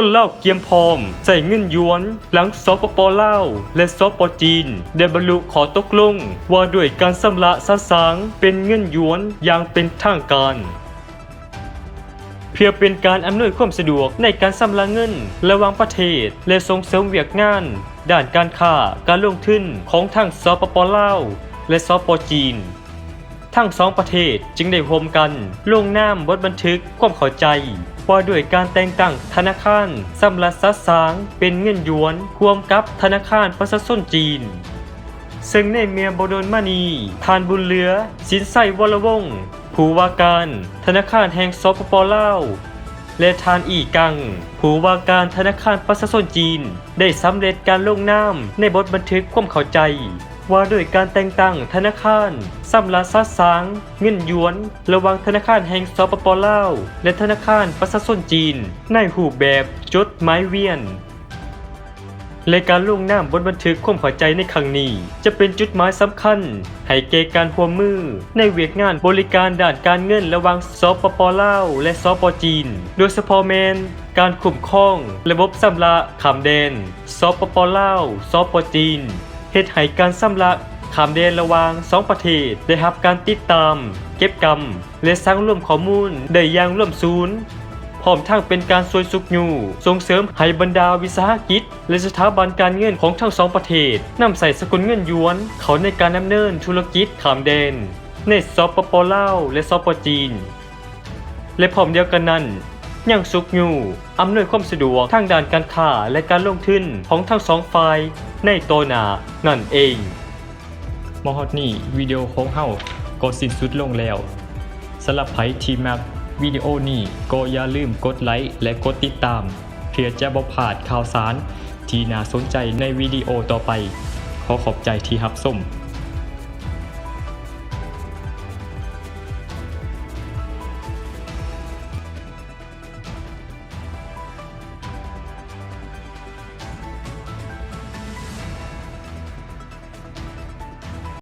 คนเล่าเกียมพร้อม ใส่เงินยวนหลังสปปลาวและสปจีน ได้บรรลุขอตกลง ว่าด้วยการสำระสะสางเป็นเงินยวนอย่างเป็นทางการเพื่อเป็นการอำนวยความสะดวกในการสำระเงินระหว่างประเทศ และส่งเสริมเวียกงาน ด้านการค้าการลงทุนของทั้งสปปลาวและสปจีน ทั้งสองประเทศจึงได้ร่วมกันลงนามบทบันทึกความเข้าใจ ว่าด้วยการแต่งตั้งธนาคารสำหรับซัดสางเป็นเงินหยวนร่วมกับธนาคารประชาชนจีนซึ่งในเมียบโดนมานีทานบุญเหลือ สินใส่วรวงศ์ผู้ว่าการ ธนาคารแห่งสปปลาวและทานอีกัง ผู้ว่าการธนาคารประชาชนจีน ได้สำเร็จการลงนามในบทบันทึกความเข้าใจ ว่าด้วยการแต่งตั้งธนาคารสำหรับซัดสางเงินยวน ระหว่างธนาคารแห่งสปปลาว และธนาคารประชาชนจีน ในรูปแบบจดหมายเวียนและการลงนามบนบันทึกความเข้าใจในครั้งนี้ จะเป็นจุดหมายสำคัญ ให้แก่การร่วมมือ ในเวียกงานบริการด้านการเงินระหว่างสปปลาว และสปจีน โดยเฉพาะแมนการคุ้มครอง ระบบสำระขามแดนสปปลาวสปจีน เฮ็ดให้การสำระขามแดนระหว่างสองประเทศได้รับการติดตาม เก็บกรรม และสร้างร่วมข้อมูลได้อย่างร่วมศูนย์พร้อมทั้งเป็นการช่วยสุกอยู่ส่งเสริมให้บรรดาวิสาหกิจ และสถาบันการเงินของทั้งสองประเทศนำใส่สกุลเงินยวน เขาในการดำเนินธุรกิจขามแดน ในสปปลาวและสปจีน และพร้อมเดียวกันนั้น ยังสุกอยู่อำนวยความสะดวกทางด้านการค้าและการลงทุนของทั้งสองฝ่ายในโตนานั่นเองมอฮอดนี่วิดีโอของเฮาก็สิ้นสุดลงแล้วสำหรับไผที่มักวิดีโอนี้ก็อย่าลืมกดไลค์และกดติดตาม เพื่อจะบ่พลาดข่าวสาร ที่น่าสนใจในวิดีโอต่อไป ขอขอบใจที่รับชม